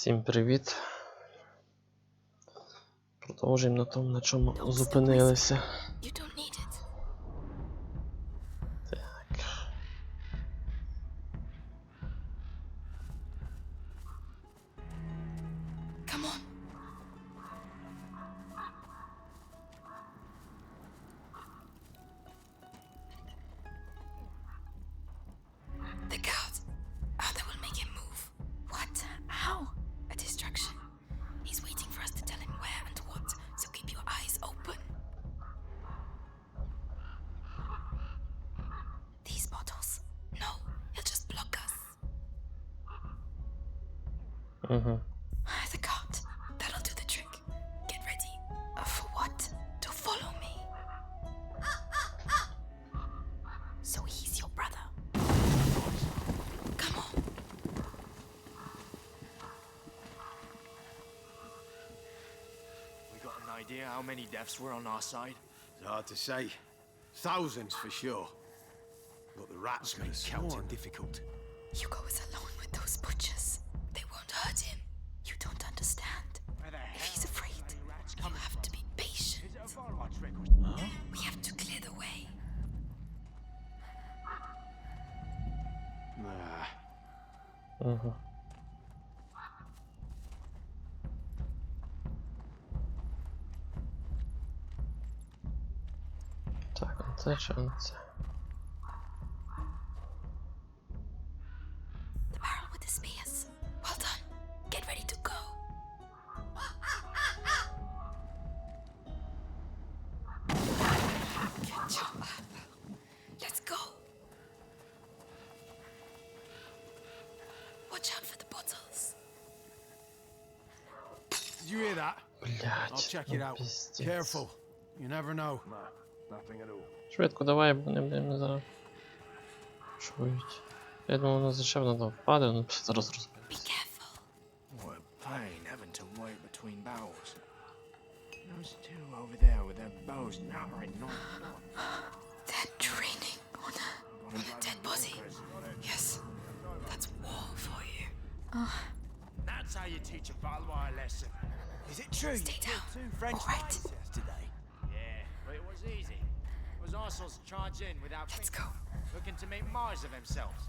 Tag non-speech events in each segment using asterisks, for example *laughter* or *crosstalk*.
Всім привіт. Продовжуємо на тому, на чому зупинилися. How many deaths were on our side? It's hard to say. Thousands for sure. But the rats make counting difficult. Hugo is alone tysiące. The barrel with the spears. Well done. Get ready to go. Good job. Let's go. Watch out for the bottles. Did you hear that? I'll check it out. pizdziec. Careful. You never know. Nah, nothing at all. Швидко давай, бо вони мене зараз чують. Я думав, воно зачем впаде, ну зараз розберемося. Be careful. What a pain having to wait between battles. Those two over there with their bows nattering non-stop. They're training on a, on a dead body. Yes, that's war for you. That's how you teach a Valois lesson. Is it true? Stay down. Two French right. yesterday. Yeah, but it was easy. It was Arsenal's charge in without Let's thinking, go. looking to make Mars of themselves.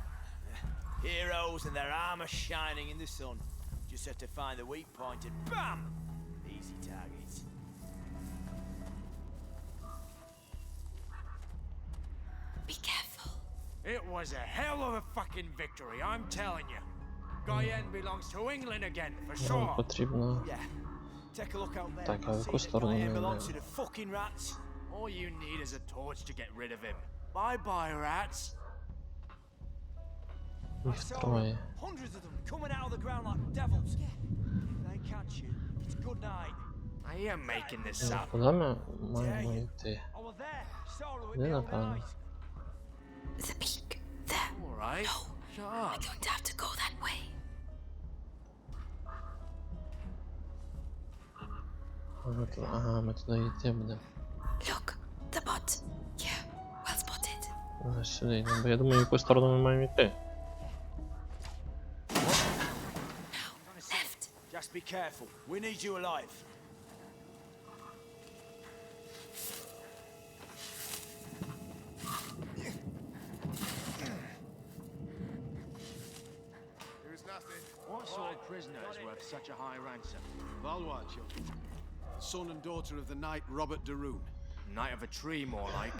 *laughs* Heroes and their armor shining in the sun. Just have to find the weak point and BAM! Easy targets. Be careful. It was a hell of a fucking victory, I'm telling you. Guyenne belongs to England again, for Нам sure. потрібно. Yeah. Take a look out there. Так, а в See яку that сторону Guyenne ми belongs to йдемо? the fucking rats. All you need is a torch to get rid of him. Bye bye, rats. I Їх saw троє. hundreds of them coming out of the ground like devils. If they catch you, it's good night. I am making this Ну, up. Куди ми маємо йти? I was there. Saw it with Не my own напевно. eyes. The peak. There. All right. No. Shut We're up. going to have to go that way. Ага, ту- Ага, ми туди йти будемо. Look, the bot. Yeah, well spotted. Ага, сюди йдемо, бо я думаю, в яку сторону ми маємо йти. Now, left. Just be careful. We need you alive. What sort of prisoner is worth such a high ransom? Valois children. Son and daughter of the knight Robert de Rune. Knight of a tree, more like.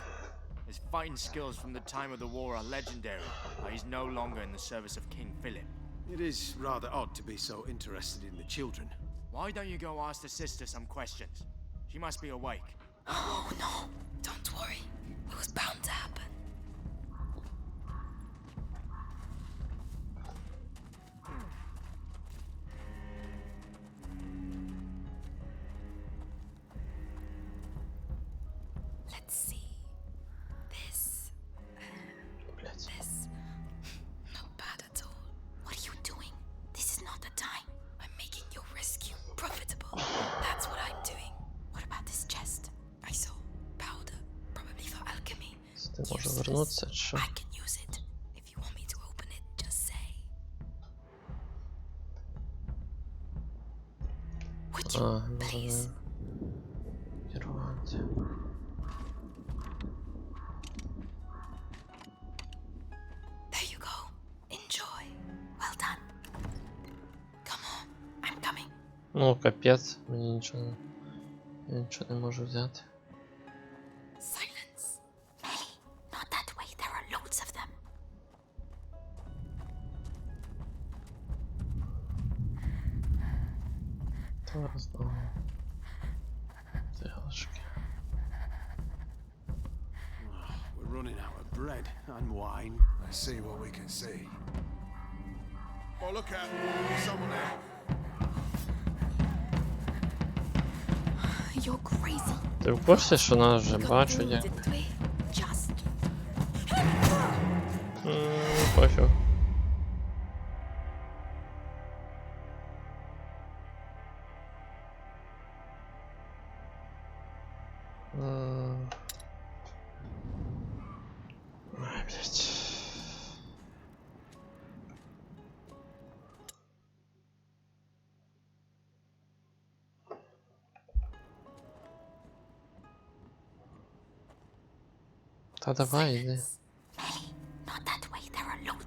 His fighting skills from the time of the war are legendary, but he's no longer in the service of King Philip. It is rather odd to be so interested in the children. Why don't you go ask the sister some questions? She must be awake. Oh no, don't worry. It was bound to happen. done. Come on, I'm coming. Ну, капець, мені нічого не. Я нічого не можу взяти. We're running out of bread and wine. Let's see what we can see. Oh, look out. Someone there. You're crazy. Ти в курсі, що нас вже бачать? М, Пофіг.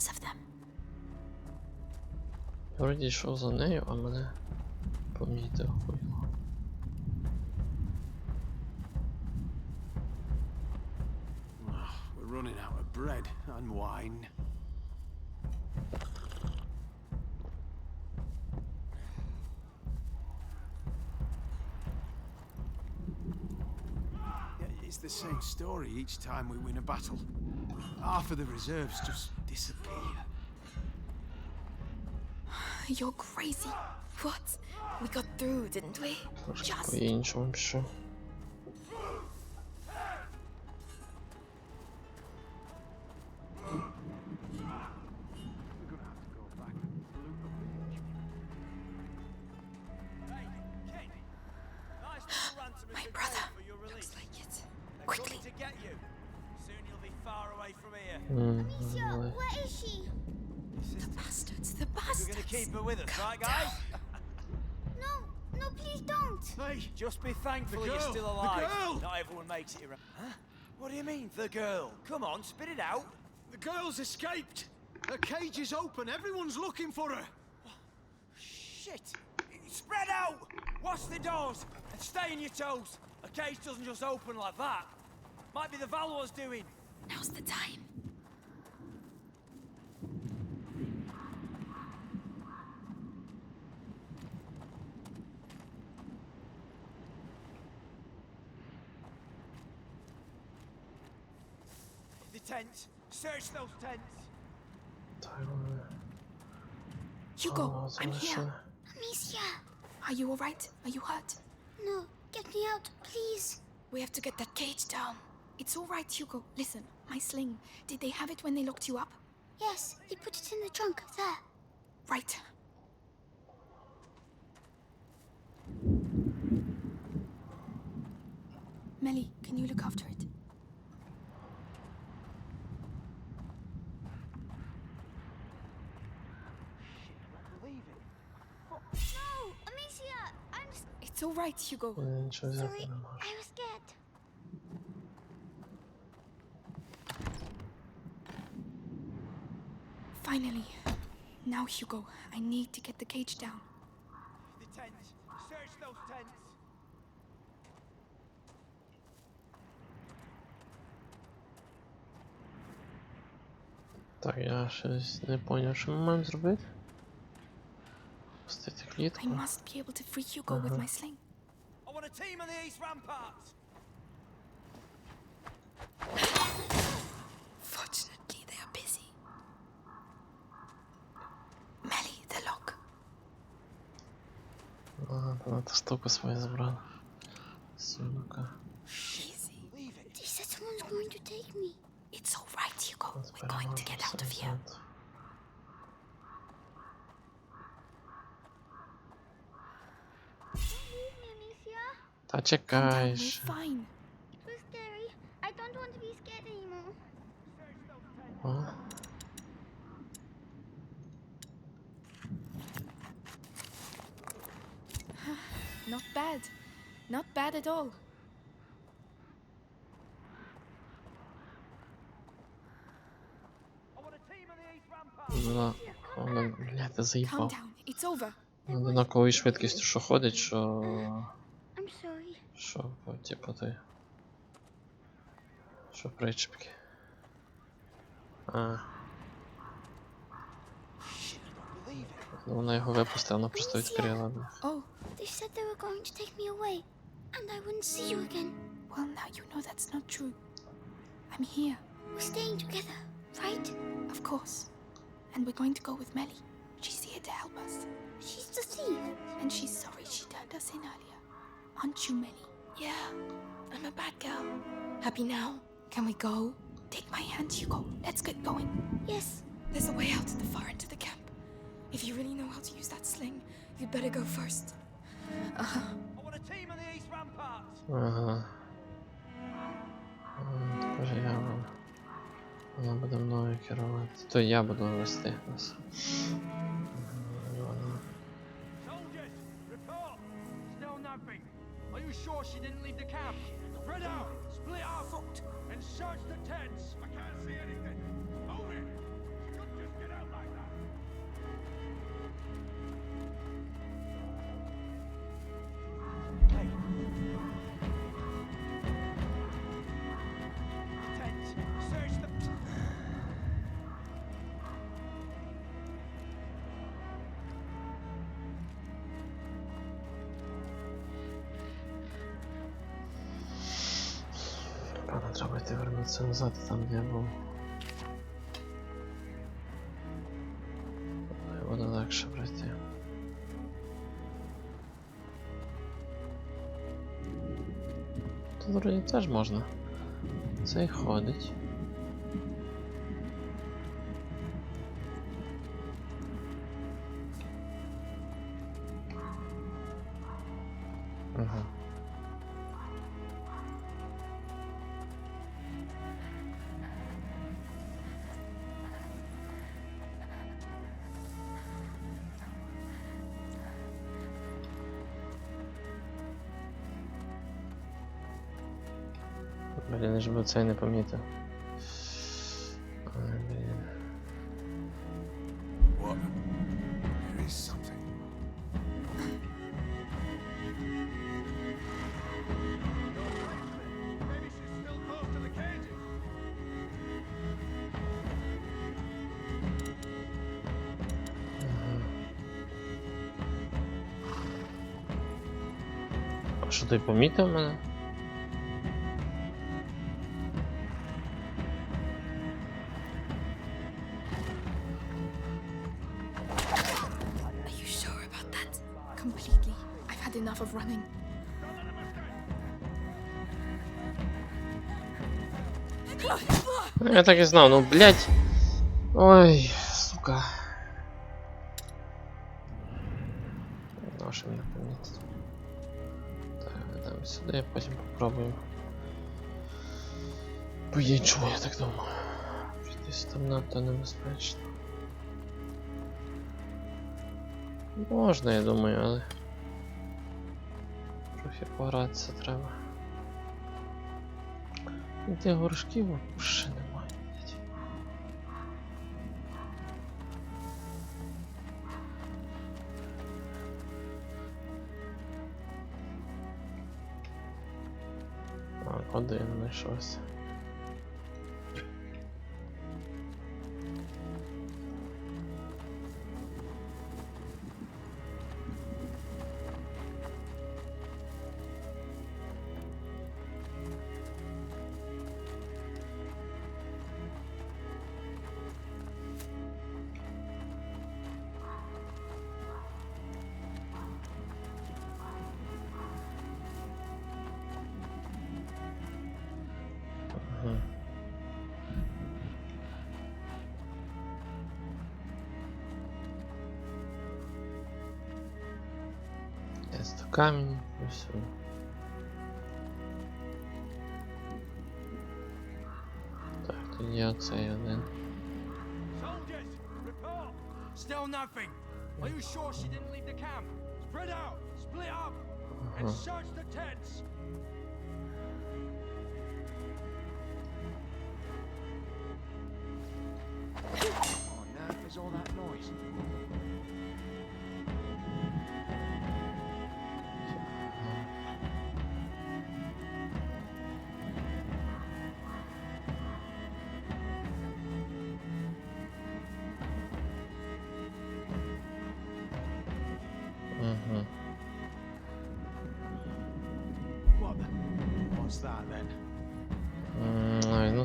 Of them. Я вроді йшов за нею, а мене помітив хуйло. We're running out of bread and wine. story each time we win a battle. Half of the reserves just disappear. You're crazy. What? We got through, didn't we? Just... Where is she? The bastards, the bastards. You're gonna keep her with us, Calm right, guys? *laughs* no, no, please don't. Hey, just be thankful girl, you're still alive. The girl. Not everyone makes it around. Huh? What do you mean, the girl? Come on, spit it out. The girl's escaped. Her cage is open. Everyone's looking for her. Shit. Spread out. Watch the doors and stay on your toes. A cage doesn't just open like that. Might be the Valor's doing. Now's the time. tents. Search those tents. Hugo, I'm here. Amicia. Are you alright? Are you hurt? No, get me out, please. We have to get that cage down. It's alright, Hugo. Listen, my sling. Did they have it when they locked you up? Yes, they put it in the trunk there. Right. Melly, can you look after it? It's all right, Hugo. Sorry, I was scared. Finally. Now, Hugo, I need to get the cage down. The. Search those tents. Tak, ja się nie powiem, co mam zrobić. I must be able to free Hugo with my sling. I want a team on the east. Fortunately, they are busy. Melly, the lock. Ладно, надо штуку свою забрал. Сумка. Easy. Leave going to take me. It's all right, Hugo. We're going to get out of here. Та чекай. ж. О. Not bad. Not bad at all. Вона, вона, бля, ти заїбав. Вона на швидкістю, що ходить, що... I'm sorry. Що, типу ти. Що причепки. А. Ну вона його випустила, вона просто відкрила. Oh, They said they were going to take me away, and I wouldn't see you again. well, now you know that's not true. I'm here, We're staying together, right? of course. And we're going to go with Melly. She's here to help us. She's the thief. And she's sorry she turned us in earlier. Aren't you, Melly? Yeah, I'm a bad girl. Happy now? Can we go? Take my hand, Hugo. Let's get going. Yes. There's a way out at the far end of the camp. If you really know how to use that sling, you'd better go first. Uh-huh. I want a team of the East Ramparts. Ага. А, Тепер я вам. Вона буде мною керувати. То я буду вести нас. как-то вернуться назад, а там где я был. Его надо дальше пройти. Тут вроде теж можна. Це й ходить. це я не помітив. Що ти помітив мене? Я так і знав, ну блять. Ой, сука. Ну, що мене помітить. Так, ведемо сюди, потім попробуємо. По-іншому, я так думаю. Щось там надто небезпечно. Можна, я думаю, але. Трохи погратися треба. І тих горшків ще source. камінь і все. Так, тоді оцей один. Soldiers, report. Still nothing. Are you sure she didn't leave the camp? Spread out, split up, and Ага. search the tents.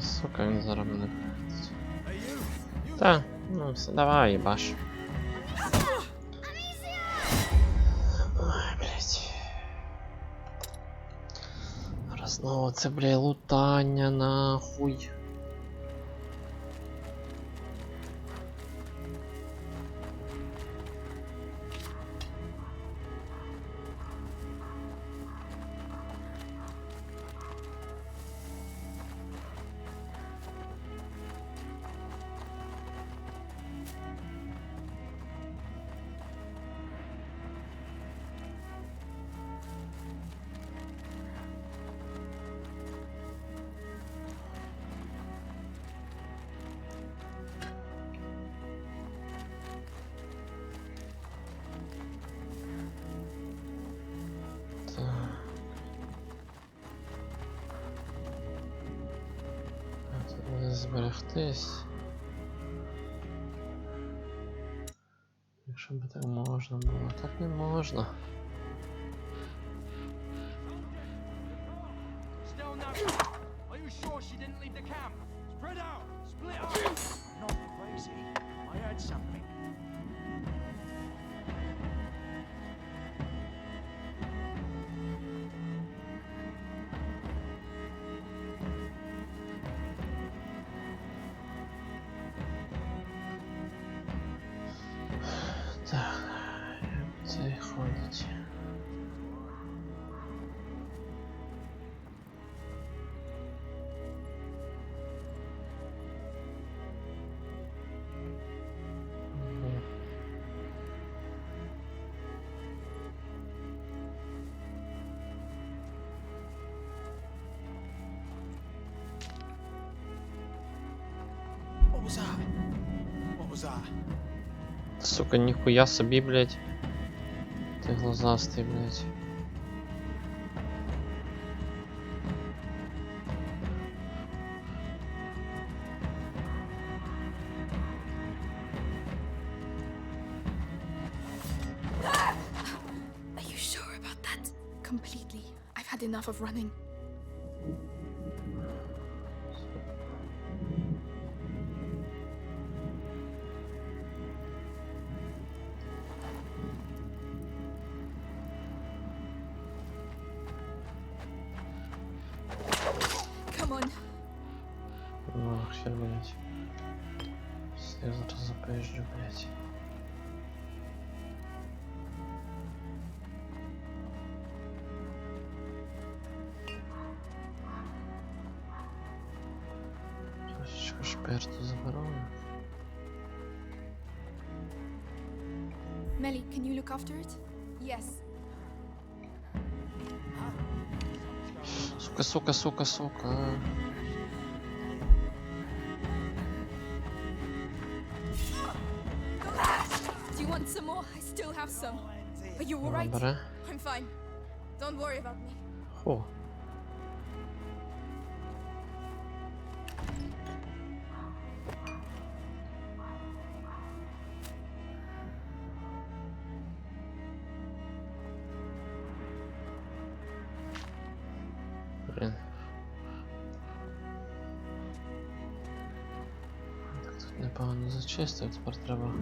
Сука, він зараз Та, ну все, давай, їбаш. Ой, блядь. Раз знову це, лутання, нахуй. Зберегтись. Якщо б так можна було, так не можна. Сука, ніхуя собі, блядь. Ти глазастий, блядь. Are you sure about that? Completely. I've had enough of running. Ох, сейчас, блядь. Я завтра заезжу, блядь. Сука, сука, сука, сука. Do you want some more? I still have some. Are you alright? Добре. I'm fine. Don't worry about me. Фу. Непогано зачистив, тепер треба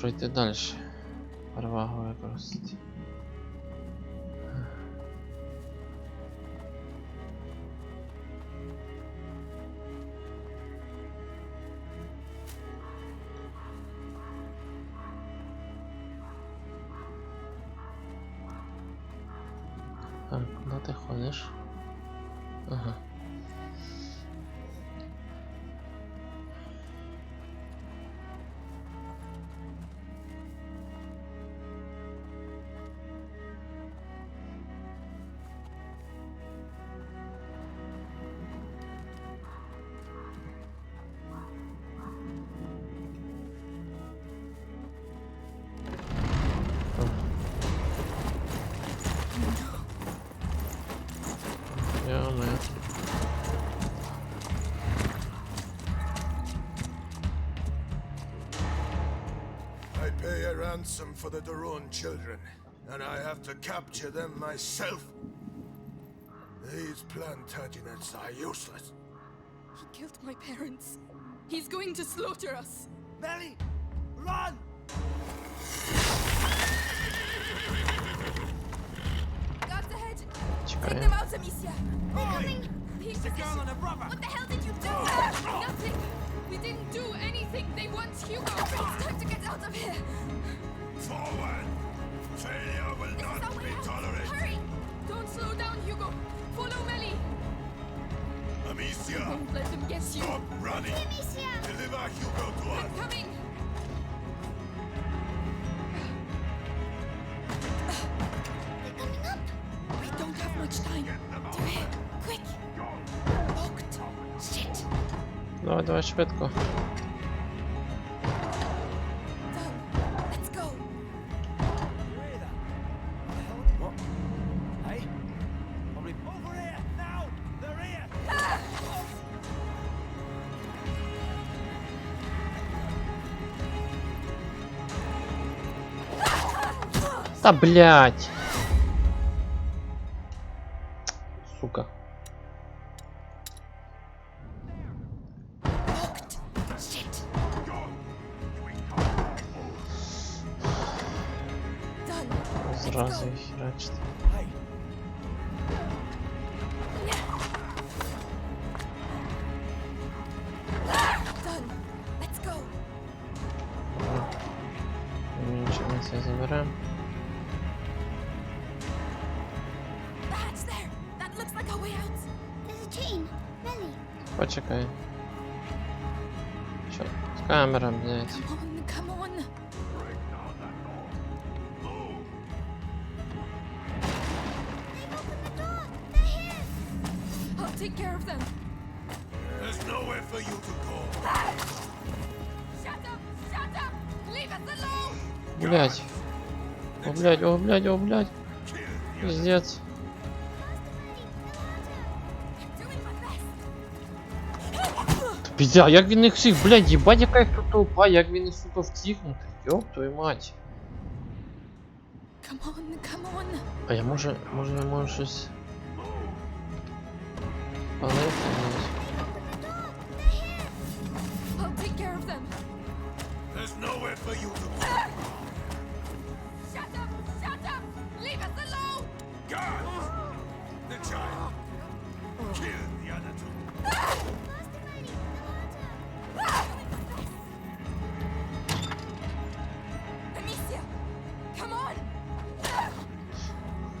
пройти далі. Перевагу використати. ransom for the Daron children, and I have to capture them myself. These Plantagenets are useless. He killed my parents. He's going to slaughter us. Melly, run! Guards ahead! Take them out, Amicia! They're coming! He's a girl and a brother! What the hell did you do? Oh. Nothing! We didn't do anything. They want Hugo. It's time to get out of here. Forward! Failure will This not be tolerated. Hurry! Don't slow down, Hugo. Follow Melly. Amicia, Don't let them get you. stop running. Amicia! Deliver Hugo to us. I'm coming. Давай, давай, швидко. Та блять. Door! They're here! I'll take care of them. There's nowhere for you to go. Shut up! Shut up! Leave us alone! Блять. О, блять, о, блять, о, блять. Пиздец. best. Піздя, як він їх всіх, блять, їбать, яка їх тут толпа, як він їх сука втихнути. Йоп твою мать. Come on, come on. А я може, може я можу щось... Палити, блять.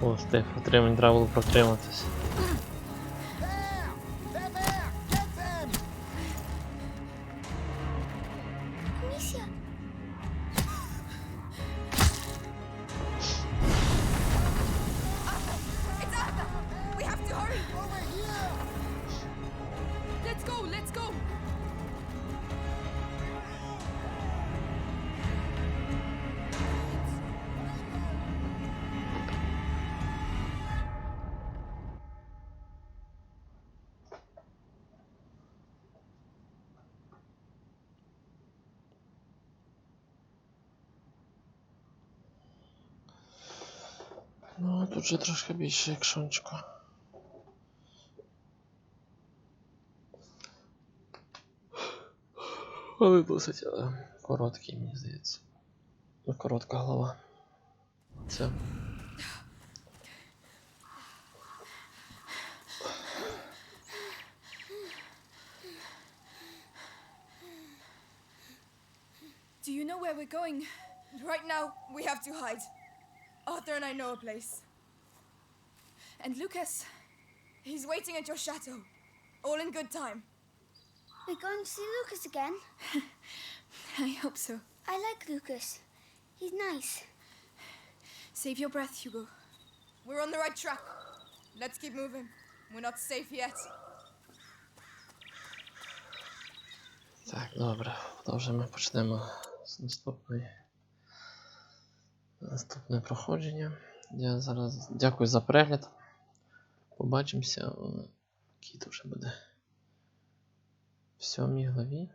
О, Стеф, отримань, треба було протриматись. тут же трошки більше екшончику. Але досить але короткий, мені здається. Ну, Коротка голова. Це. Do you know where we're going? Right now, we have to hide. Arthur and I know a place. And Lucas, he's waiting at your chateau. All in good time. We're going to see Lucas again. *laughs* I hope so. I like Lucas. He's nice. Save your breath, Hugo. We're on the right track. Let's keep moving. We're not safe yet. Так, добре. Отже, ми почнемо з наступної. Наступне проходження. Я зараз дякую за перегляд. Побачимося. Який то вже буде. В сьомій главі.